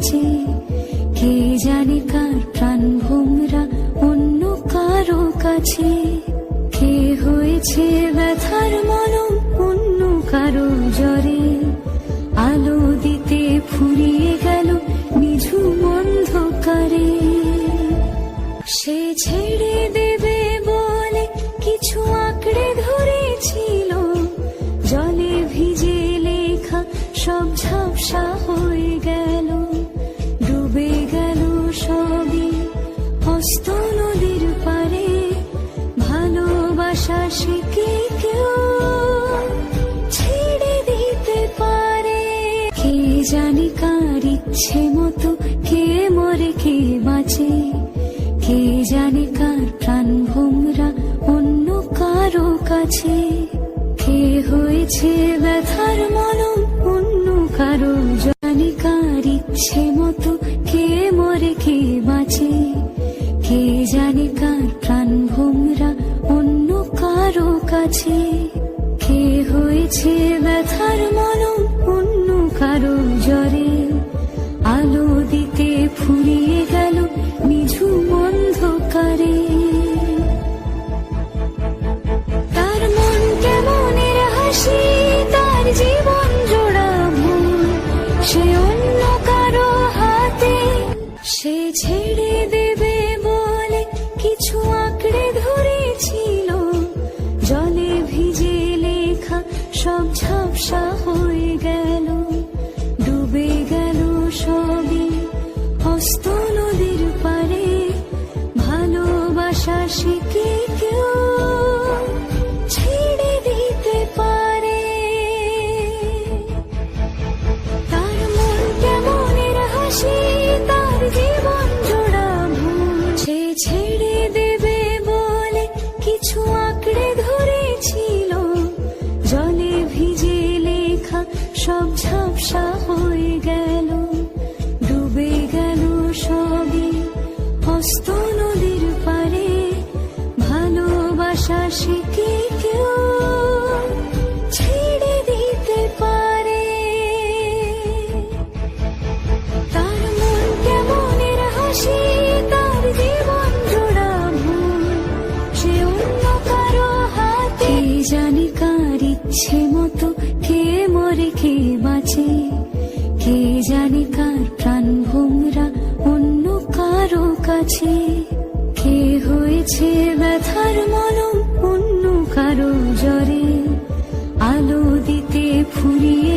বাঁচে কে জানে কার প্রাণ ভোমরা, অন্য কারও কাছে? কে হয়েছে ব্যথার মলম, অন্য কারও জ্বরে? আলো দিতে ফুরিয়ে গেল নিঝুম অন্ধকারে। সে ছেড়ে দেবে বলে কিছু আঁকড়ে ধরেছিল। জলে ভিজে লেখা সব ভালোবাসা শিখে কেউ ছেড়ে দিতে পারে? কে জানে কার ইচ্ছে মতো কে মরে কে বাঁচে? কে জানে কার প্রাণ ভোমরা অন্য কারও কাছে? কে হয়েছে ব্যথার মলম অন্য কারও? জানে কার ইচ্ছে মতো কে মরে কে বাঁচে? কে জানে কার প্রাণ ভোমরা কাছে কে হয়েছে ব্যথার মলম ভালোবাসা ছেড়ে দিতে পারে তার কে ইচ্ছে মতো কে মরে কে বাঁচে কে জানে কার প্রাণ অন্য কারও কাছে কে হয়েছে ব্যথার মলম কারও জরে আলো দিতে ফুরিয়ে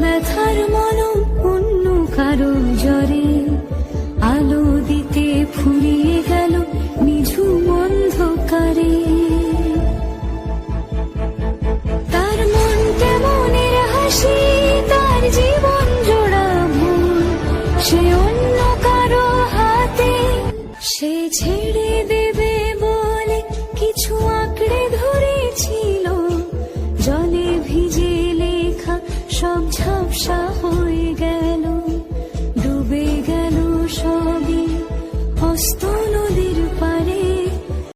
জলে ভিজে লেখা সব ঝাপসা হয়ে গেল ডুবে গেল সবই অস্ত